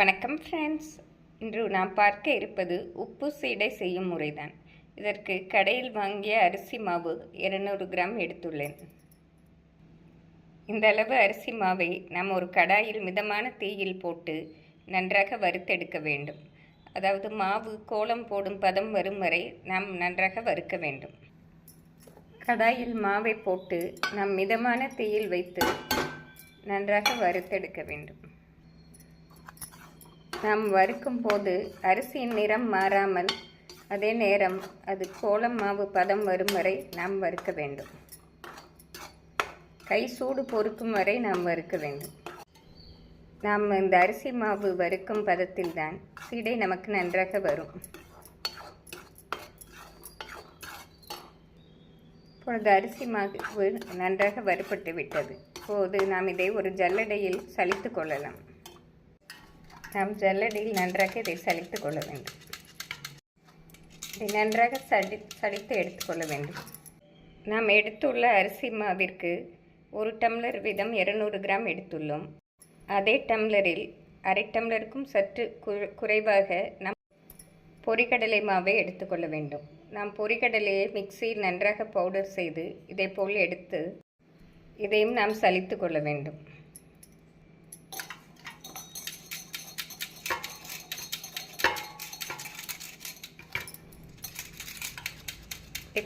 வணக்கம் ஃப்ரெண்ட்ஸ் இன்று நாம் பார்க்க இருப்பது உப்பு சீடை செய்யும் முறைதான். இதற்கு கடையில் வாங்கிய அரிசி மாவு 200 கிராம் எடுத்துள்ளேன். இந்த அளவு அரிசி மாவை நாம் ஒரு கடாயில் மிதமான தீயில் போட்டு நன்றாக வறுத்தெடுக்க வேண்டும். அதாவது மாவு கோலம் போடும் பதம் வரும் வரை நாம் நன்றாக வறுக்க வேண்டும். கடாயில் மாவை போட்டு நாம் மிதமான தீயில் வைத்து நன்றாக வறுத்தெடுக்க வேண்டும். நாம் வறுக்கும் போது அரிசியின் நிறம் மாறாமல் அதே நேரம் அது கோலம் மாவு பதம் வரும் வரை நாம் வறுக்க வேண்டும். கை சூடு பொறுக்கும் வரை நாம் வறுக்க வேண்டும். நாம் இந்த அரிசி மாவு வறுக்கும் பதத்தில்தான் சீடை நமக்கு நன்றாக வரும். இப்பொழுது அரிசி மாவு நன்றாக வறுபட்டு விட்டது இப்போது நாம் இதை ஒரு ஜல்லடையில் சலித்து கொள்ளலாம். நாம் ஜல்லடியில் நன்றாக இதை சலித்து கொள்ள வேண்டும். இதை நன்றாக சடி சலித்து எடுத்துக்கொள்ள வேண்டும். நாம் எடுத்துள்ள அரிசி மாவிற்கு ஒரு டம்ளர் வீதம் இருநூறு கிராம் எடுத்துள்ளோம். அதே டம்ளரில் அரை டம்ளருக்கும் சற்று கு- குறைவாக நாம் பொரிகடலை மாவை எடுத்துக்கொள்ள வேண்டும். நாம் பொரிகடலையை மிக்சியில் நன்றாக பவுடர் செய்து இதேபோல் எடுத்து இதையும் நாம் சலித்து கொள்ள வேண்டும்.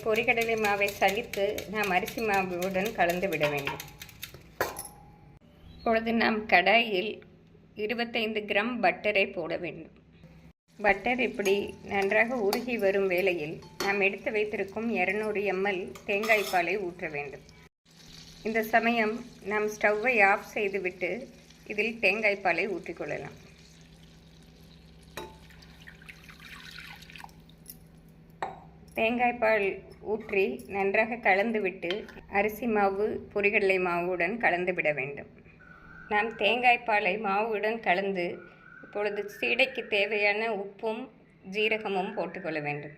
பொரிகடலை மாவை சலித்து நாம் அரிசி மாவுடன் கலந்து விட வேண்டும். இப்பொழுது நாம் கடாயில் இருபத்தைந்து கிராம் பட்டரை போட வேண்டும். பட்டர் இப்படி நன்றாக உருகி வரும் வேளையில் நாம் எடுத்து வைத்திருக்கும் இரநூறு எம்எல் தேங்காய் பாலை ஊற்ற வேண்டும். இந்த சமயம் நாம் ஸ்டவ்வை ஆஃப் செய்துவிட்டு இதில் தேங்காய் பாலை ஊற்றிக்கொள்ளலாம் தேங்காய் பால் ஊற்றி நன்றாக கலந்துவிட்டு அரிசி மாவு பொரிகடலை மாவுடன் கலந்து விட வேண்டும். நாம் தேங்காய் பாலை மாவுடன் கலந்து இப்பொழுது சீடைக்கு தேவையான உப்பும் ஜீரகமும் போட்டுக்கொள்ள வேண்டும்.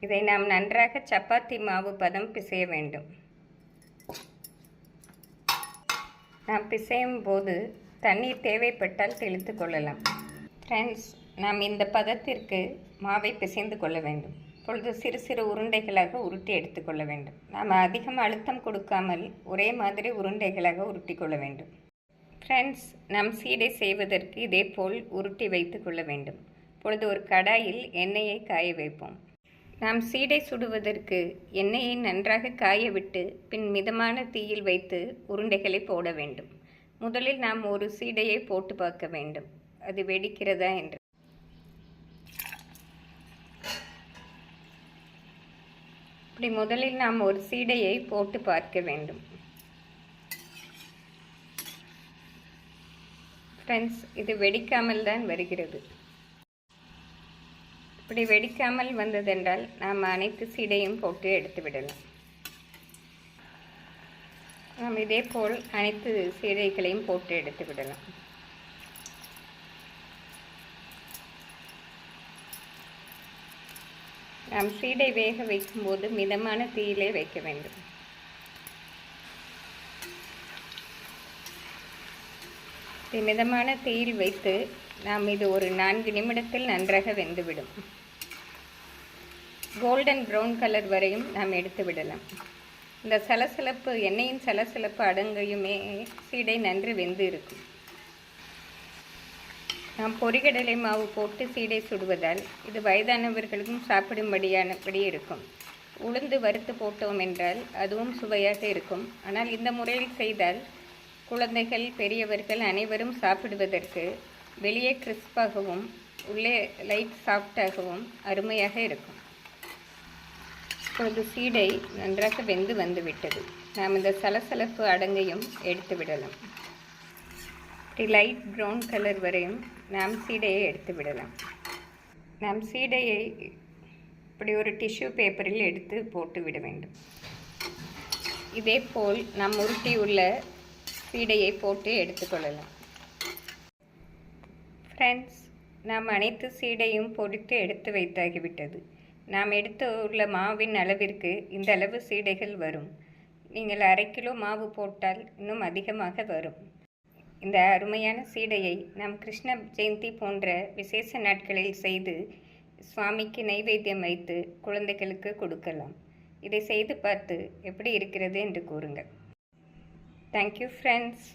இதை நாம் நன்றாக சப்பாத்தி மாவு பதம் பிசைய வேண்டும். நாம் பிசையும் போது தண்ணீர் தேவைப்பட்டால் தெளித்து கொள்ளலாம். ஃப்ரெண்ட்ஸ் நாம் இந்த பதத்திற்கு மாவை பிசைந்து கொள்ள வேண்டும். இப்பொழுது சிறு சிறு உருண்டைகளாக உருட்டி எடுத்துக்கொள்ள வேண்டும். நாம் அதிகம் அழுத்தம் கொடுக்காமல் ஒரே மாதிரி உருண்டைகளாக உருட்டி கொள்ள வேண்டும். ஃப்ரெண்ட்ஸ் நாம் சீடை செய்வதற்கு இதே போல் உருட்டி வைத்து கொள்ள வேண்டும். இப்பொழுது ஒரு கடாயில் எண்ணெயை காய வைப்போம். நாம் சீடை சுடுவதற்கு எண்ணெயை நன்றாக காய விட்டு பின் மிதமான தீயில் வைத்து உருண்டைகளை போட வேண்டும். முதலில் நாம் ஒரு சீடையை போட்டு பார்க்க வேண்டும். அது வெடிக்கிறதா என்று. இப்படி முதலில் நாம் ஒரு சீடையை போட்டு பார்க்க வேண்டும். ஃப்ரெண்ட்ஸ் இது வெடிக்காமல் தான் வருகிறது. இப்படி வெடிக்காமல் வந்ததென்றால் நாம் அனைத்து சீடையும் போட்டு எடுத்து விடலாம். நாம் இதேபோல் அனைத்து சீடைகளையும் போட்டு எடுத்து விடலாம். நாம் சீடை வேக வைக்கும்போது மிதமான தீயிலே வைக்க வேண்டும். மிதமான தீயில் வைத்து நாம் இது ஒரு நான்கு நிமிடத்தில் நன்றாக வெந்துவிடும். கோல்டன் ப்ரௌன் கலர் வரையும் நாம் எடுத்து விடலாம். இந்த சலசலப்பு எண்ணெயின் சலசலப்பு அடங்கையுமே சீடை நன்று வெந்து இருக்கும். நாம் பொரிகடலை மாவு போட்டு சீடை சுடுவதால் இது வயதானவர்களுக்கும் சாப்பிடும்படியானபடி இருக்கும். உளுந்து வறுத்து போட்டோம் என்றால் அதுவும் சுவையாக இருக்கும். ஆனால் இந்த முறையில் செய்தால் குழந்தைகள் பெரியவர்கள் அனைவரும் சாப்பிடுவதற்கு வெளியே கிறிஸ்பாகவும் உள்ளே லைட் சாஃப்டாகவும் அருமையாக இருக்கும். இப்பொழுது சீடை நன்றாக வெந்து வந்துவிட்டது. நாம் இந்த சலசலப்பு அடங்கையும் எடுத்து விடலாம். இப்படி லைட் ப்ரௌன் கலர் வரையும் நாம் சீடையை எடுத்து விடலாம். நாம் சீடையை இப்படி ஒரு டிஷ்யூ பேப்பரில் எடுத்து போட்டு விட வேண்டும். இதே போல் நாம் உருட்டியுள்ள சீடையை போட்டு எடுத்துக்கொள்ளலாம் ஃப்ரெண்ட்ஸ் நாம் அனைத்து சீடையும் பொடித்து எடுத்து வைத்தாகிவிட்டது. நாம் எடுத்து உள்ள மாவின் அளவிற்கு இந்த அளவு சீடைகள் வரும். நீங்கள் அரை கிலோ மாவு போட்டால் இன்னும் அதிகமாக வரும். இந்த அருமையான சீடையை நாம் கிருஷ்ண ஜெயந்தி போன்ற விசேஷ நாட்களில் செய்து சுவாமிக்கு நைவேத்தியம் வைத்து குழந்தைகளுக்கு கொடுக்கலாம். இதை செய்து பார்த்து எப்படி இருக்கிறது என்று கூறுங்கள். Thank you friends